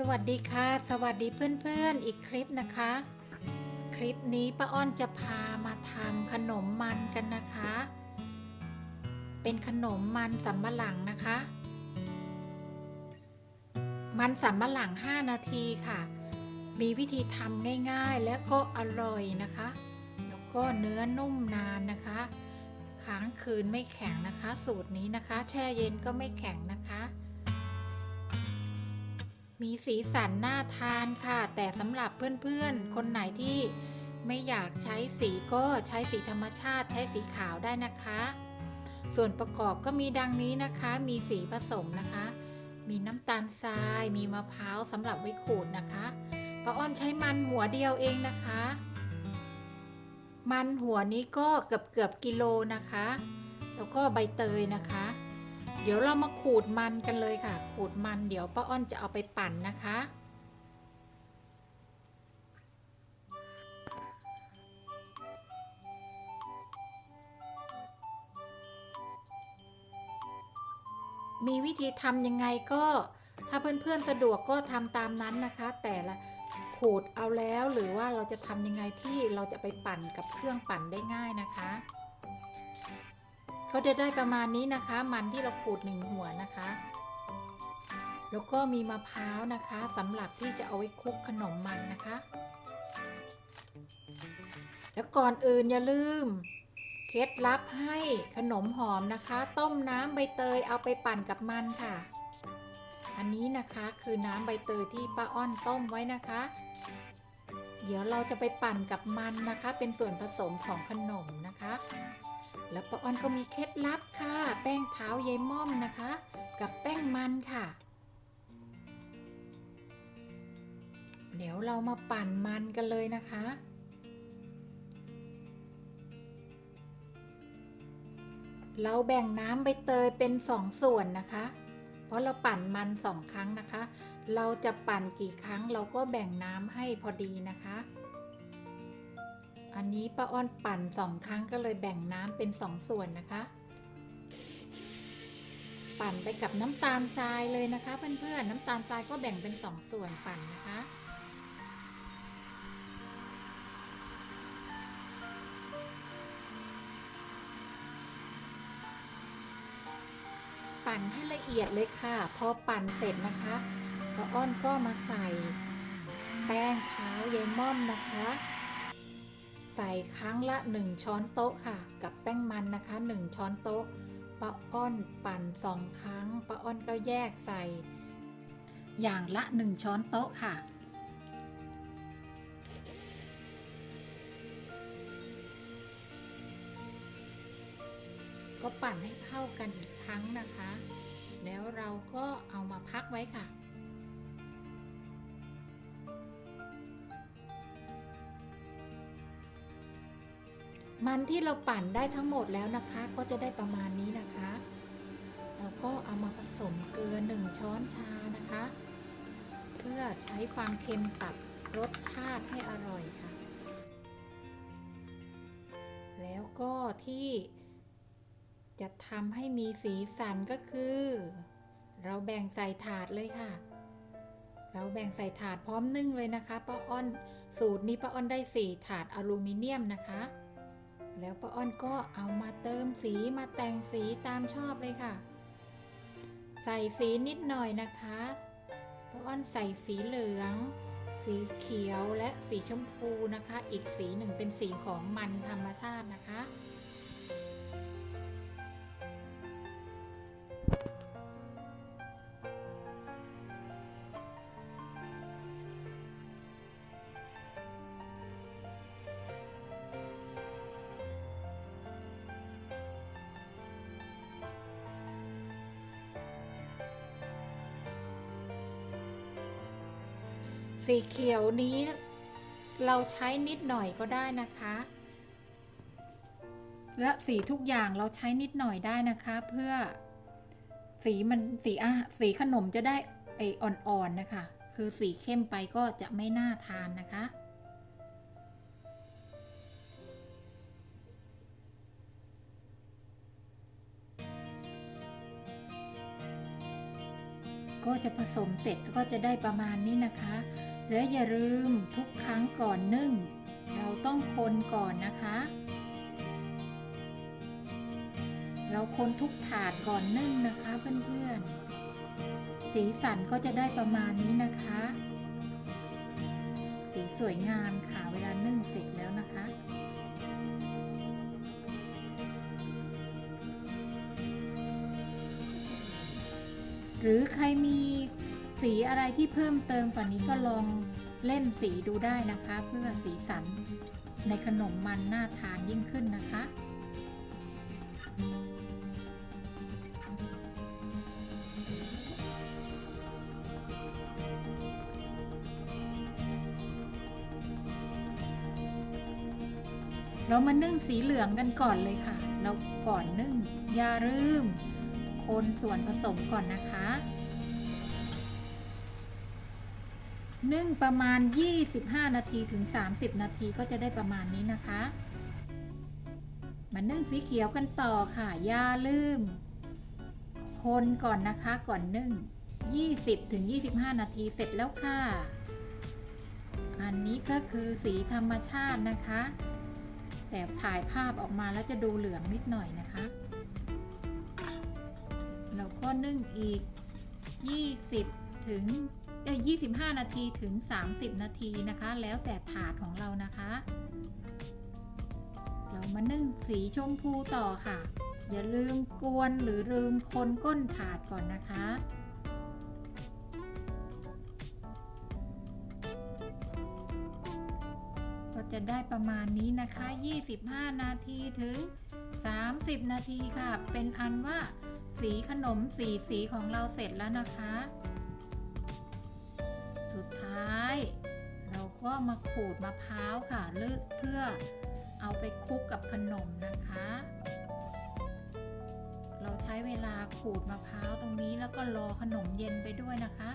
สวัสดีค่ะ สวัสดีเพื่อนๆ อีกคลิปนะคะ คลิปนี้ป้าอ้อนจะพามาทำขนมมันกันนะคะ เป็นขนมมันสำมะหลังนะคะ มันสำมะหลัง 5 นาทีค่ะ มีวิธีทำง่ายๆ และก็อร่อยนะคะ แล้วก็เนื้อนุ่มนานนะคะ ค้างคืนไม่แข็งนะคะ สูตรนี้นะคะ แช่เย็นก็ไม่แข็งนะคะ มีสีสันน่าทานค่ะ แต่สำหรับเพื่อนๆ คนไหนที่ไม่อยากใช้สีก็ใช้สีธรรมชาติใช้สีขาวได้นะคะ ส่วนประกอบก็มีดังนี้นะคะ มีสีผสมนะคะ มีน้ำตาลทราย มีมะพร้าวสำหรับไว้ขูดนะคะป้าอ้อนใช้มันหัวเดียวเองนะคะ มันหัวนี้ก็เกือบเกือบกิโลนะคะ แล้วก็ใบเตยนะคะ เดี๋ยวเรามาขูดมันกันเลยค่ะ ขูดมันเดี๋ยวป้าอ้อนจะเอาไปปั่นนะคะมีวิธีทำยังไงก็ถ้าเพื่อนๆสะดวกก็ทำตามนั้นนะคะ แต่ละขูดเอาแล้วหรือว่าเราจะทำยังไงที่เราจะไปปั่นกับเครื่องปั่นได้ง่ายนะคะ เขาจะได้ประมาณนี้นะคะ มันที่เราขูดหนึ่งหัวนะคะ แล้วก็มีมะพร้าวนะคะสำหรับที่จะเอาไว้คลุกขนมมันนะคะ แล้วก่อนอื่นอย่าลืมเคล็ดลับให้ขนมหอมนะคะ ต้มน้ำใบเตยเอาไปปั่นกับมันค่ะ อันนี้นะคะคือน้ำใบเตยที่ป้าอ้อนต้มไว้นะคะ เดี๋ยวเราจะไปปั่นกับมันนะคะ เป็นส่วนผสมของขนมนะคะ แล้วป้าอ้อนก็มีเคล็ดลับค่ะ แป้งเท้ายายม่อมนะคะ กับแป้งมันค่ะ เดี๋ยวเรามาปั่นมันกันเลยนะคะเราแบ่งน้ำใบเตยเป็นสองส่วนนะคะ เพราะเราปั่นมันสองครั้งนะคะ เราจะปั่นกี่ครั้งเราก็แบ่งน้ำให้พอดีนะคะ อันนี้ป้าอ้อนปั่นสองครั้งก็เลยแบ่งน้ำเป็นสองส่วนนะคะ ปั่นไปกับน้ำตาลทรายเลยนะคะ เพื่อนๆน้ำตาลทรายก็แบ่งเป็นสองส่วนปั่นนะคะปั่นให้ละเอียดเลยค่ะ พอปั่นเสร็จนะคะ ป้าอ้อนก็มาใส่ แป้งเท้ายายม่อมนะคะ ใส่ครั้งละ 1 ช้อนโต๊ะค่ะ กับแป้งมันนะคะ 1 ช้อนโต๊ะป้าอ้อนปั่นสองครั้งป้าอ้อนก็แยกใส่ อย่างละ 1 ช้อนโต๊ะค่ะก็ปั่นให้เข้ากันอีกครั้งนะคะ แล้วเราก็เอามาพักไว้ค่ะ มันที่เราปั่นได้ทั้งหมดแล้วนะคะ ก็จะได้ประมาณนี้นะคะ เราก็เอามาผสมเกลือหนึ่งช้อนชานะคะ เพื่อใช้ความเค็มตัดรสชาติให้อร่อยค่ะ แล้วก็ที่จะทำให้มีสีสันก็คือ เราแบ่งใส่ถาดเลยค่ะ เราแบ่งใส่ถาดพร้อมนึ่งเลยนะคะป้าอ้อน สูตรนี้ป้าอ้อนได้สี่ถาดอลูมิเนียมนะคะ แล้วป้าอ้อนก็เอามาเติมสีมาแต่งสีตามชอบเลยค่ะ ใส่สีนิดหน่อยนะคะป้าอ้อนใส่สีเหลือง สีเขียวและสีชมพูนะคะ อีกสีหนึ่งเป็นสีของมันธรรมชาตินะคะ สีเขียวนี้เราใช้นิดหน่อยก็ได้นะคะ และสีทุกอย่างเราใช้นิดหน่อยได้นะคะ เพื่อสีมันสีอะสีขนมจะได้ไออ่อนๆนะคะ คือสีเข้มไปก็จะไม่น่าทานนะคะก็จะผสมเสร็จก็จะได้ประมาณนี้นะคะ และอย่าลืมทุกครั้งก่อนนึ่ง เราต้องคนก่อนนะคะ เราคนทุกถาดก่อนนึ่งนะคะเพื่อนๆ สีสันก็จะได้ประมาณนี้นะคะ สีสวยงามค่ะเวลานึ่งเสร็จแล้วนะคะหรือใครมี สีอะไรที่เพิ่มเติมกว่านี้ก็ลองเล่นสีดูได้นะคะ เพื่อสีสันในขนมมันน่าทานยิ่งขึ้นนะคะเรามานึ่งสีเหลืองกันก่อนเลยค่ะ เราก่อนนึ่งอย่าลืมคนส่วนผสมก่อนนะคะ นึ่งประมาณ 25 นาทีถึง 30 นาทีก็จะได้ประมาณนี้นะคะมานึ่งสีเขียวกันต่อค่ะ อย่าลืม คนก่อนนะคะก่อนนึ่ง 20ถึง25 นาทีเสร็จแล้วค่ะ อันนี้ก็คือสีธรรมชาตินะคะ แต่ถ่ายภาพออกมาแล้วจะดูเหลืองนิดหน่อยนะคะแล้วก็นึ่งอีก 20ถึง 25 นาทีถึง 30 นาทีนะคะ แล้วแต่ถาดของเรานะคะ เรามานึ่งสีชมพูต่อค่ะ อย่าลืมกวนหรือลืมคนก้นถาดก่อนนะคะก็จะได้ประมาณนี้นะคะ 25 นาทีถึง 30 นาทีค่ะ เป็นอันว่าสีขนมสีสีของเราเสร็จแล้วนะคะ สุดท้าย เราก็มาขูดมะพร้าวค่ะเลือกเพื่อเอาไปคลุกกับขนมนะคะ เราใช้เวลาขูดมะพร้าวตรงนี้แล้วก็รอขนมเย็นไปด้วยนะคะ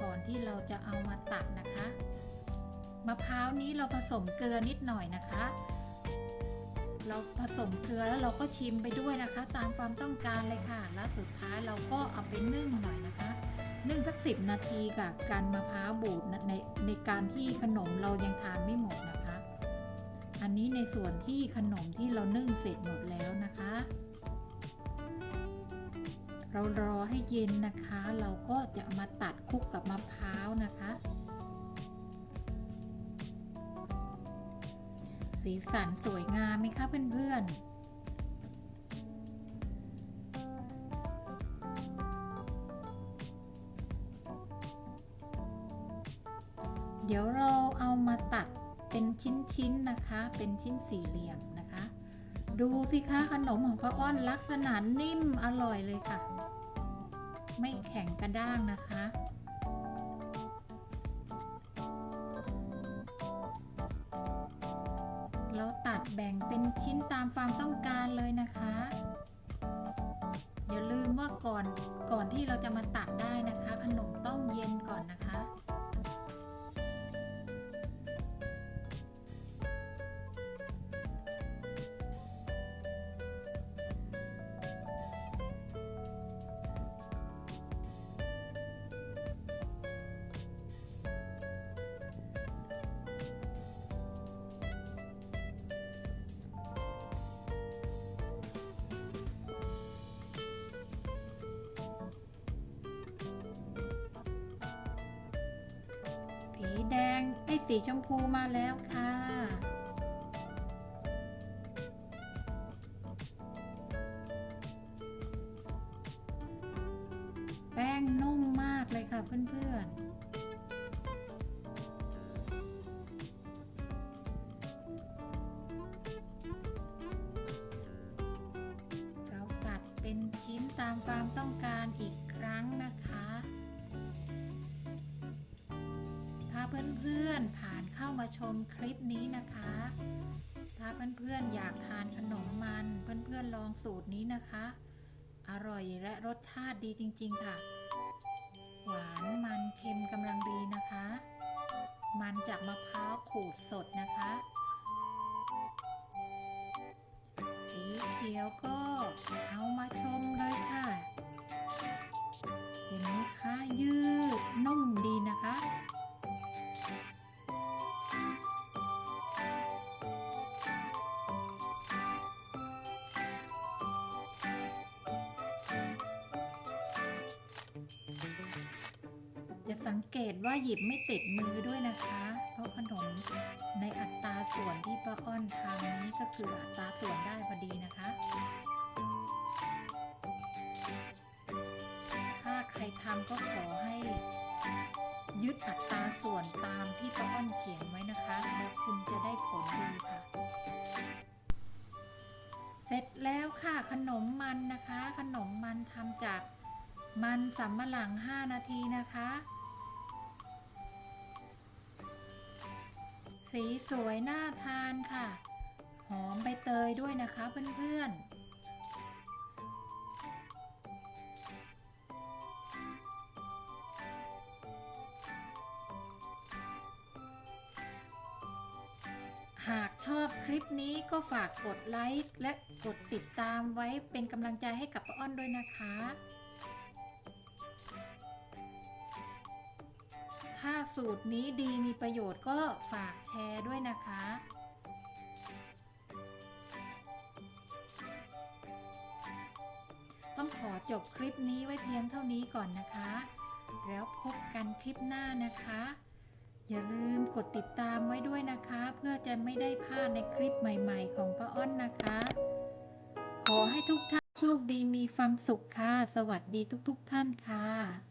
ก่อนที่เราจะเอามาตัดนะคะ มะพร้าวนี้เราผสมเกลือนิดหน่อยนะคะ เราผสมเกลือแล้วเราก็ชิมไปด้วยนะคะ ตามความต้องการเลยค่ะ แล้วสุดท้ายเราก็เอาไปนึ่งหน่อยนะคะ นึ่งสักสิบนาทีค่ะการมะพร้าวบูดในในการที่ขนมเรายังทานไม่หมดนะคะ อันนี้ในส่วนที่ขนมที่เรานึ่งเสร็จหมดแล้วนะคะ เรารอให้เย็นนะคะ เราก็จะมาตัดคุกกับมะพร้าวนะคะ สีสันสวยงามไหมคะเพื่อนๆเดี๋ยวเราเอามาตัดเป็นชิ้นๆนะคะ เป็นชิ้นสี่เหลี่ยมนะคะ ดูสิคะขนมของป้าอ้อนลักษณะนิ่มอร่อยเลยค่ะ ไม่แข็งกระด้างนะคะ แบ่งเป็นชิ้นตามความต้องการเลยนะคะ อย่าลืมว่าก่อนก่อนที่เราจะมาตัดได้นะคะ ขนมต้องเย็นก่อนนะคะ แดงไอ้สีชมพูมาแล้วค่ะ แป้งนุ่มมากเลยค่ะเพื่อนๆเราตัดเป็นชิ้นตามความต้องการอีกครั้งนะคะ เพื่อนๆผ่านเข้ามาชมคลิปนี้นะคะ ถ้าเพื่อนๆอยากทานขนมมัน เพื่อนๆลองสูตรนี้นะคะ อร่อยและรสชาติดีจริง ๆ ค่ะ หวานมันเค็มกำลังดีนะคะ มันจากมะพร้าวขูดสดนะคะสีเขียวก็เอามาชมเลยค่ะ เห็นไหมคะยืดนุ่มดีนะคะ สังเกตว่าหยิบไม่ติดมือด้วยนะคะ เพราะขนมในอัตราส่วนที่ป้าอ้อนทำนี้ก็คืออัตราส่วนได้พอดีนะคะ ถ้าใครทำก็ขอให้ ยึดอัตราส่วนตามที่ป้าอ้อนเขียนไว้นะคะ แล้วคุณจะได้ผลดีค่ะ เสร็จแล้วค่ะขนมมันนะคะ ขนมมันทำจากมันสำมะหลัง 5 นาทีนะคะ สีสวยน่าทานค่ะ หอมใบเตยด้วยนะคะเพื่อนๆหากชอบคลิปนี้ก็ฝากกดไลค์และกดติดตามไว้เป็นกำลังใจให้กับป้าอ้อนด้วยนะคะ สูตรนี้ดีมีประโยชน์ก็ฝากแชร์ด้วยนะคะ ต้องขอจบคลิปนี้ไว้เพียงเท่านี้ก่อนนะคะ แล้วพบกันคลิปหน้านะคะ อย่าลืมกดติดตามไว้ด้วยนะคะ เพื่อจะไม่ได้พลาดในคลิปใหม่ๆ ของป้าอ้อนนะคะ ขอให้ทุกท่านโชคดีมีความสุขค่ะ สวัสดีทุกๆ ท่านค่ะ